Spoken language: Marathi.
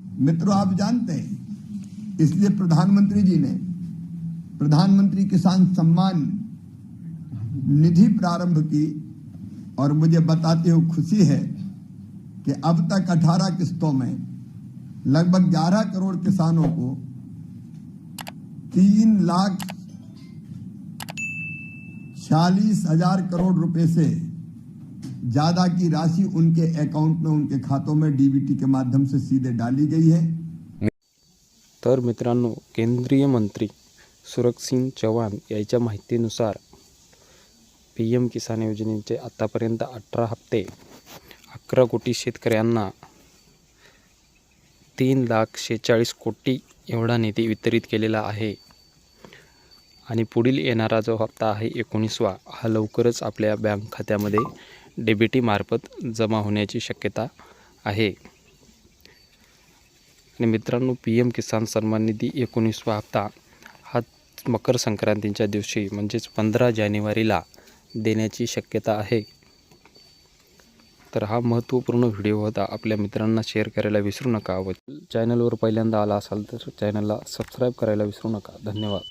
मित्रों, आप जानते हैं, इसलिए प्रधानमंत्री जी ने प्रधानमंत्री किसान सम्मान निधि प्रारंभ की और मुझे बताते हुए खुशी है कि अब तक 18 किस्तों में लगभग 11 करोड़ किसानों को तीन लाख छियालीस हज़ार करोड़ रुपए से ज्यादा की राशि उनके अकाउंट में उनके खातों में डीबीटी के माध्यम से सीधे डाली गई है। तर मित्रांनो केंद्रीय मंत्री सुरजसिंग चव्हाण यांच्या माहितीनुसार पी एम किसान योजनेचे आत्तापर्यंत अठरा हप्ते अकरा कोटी शेतकऱ्यांना तीन लाख शेहेचाळीस कोटी एवढा निधी वितरित केलेला आहे. आणि पुढील येणारा जो हप्ता आहे एकोणीसवा हा लवकरच आपल्या बँक खात्यामध्ये डेबिटी मार्फत जमा होण्याची शक्यता आहे. आणि मित्रांनो पी एम किसान सन्मान निधी एकोणीसवा हप्ता हा मकर संक्रांतीच्या दिवशी म्हणजेच पंधरा जानेवारीला देण्याची शक्यता आहे. तर हा महत्त्वपूर्ण व्हिडिओ होता. आपल्या मित्रांना शेअर करायला विसरू नका. व चॅनलवर पहिल्यांदा आला असाल तर चॅनलला सबस्क्राईब करायला विसरू नका. धन्यवाद.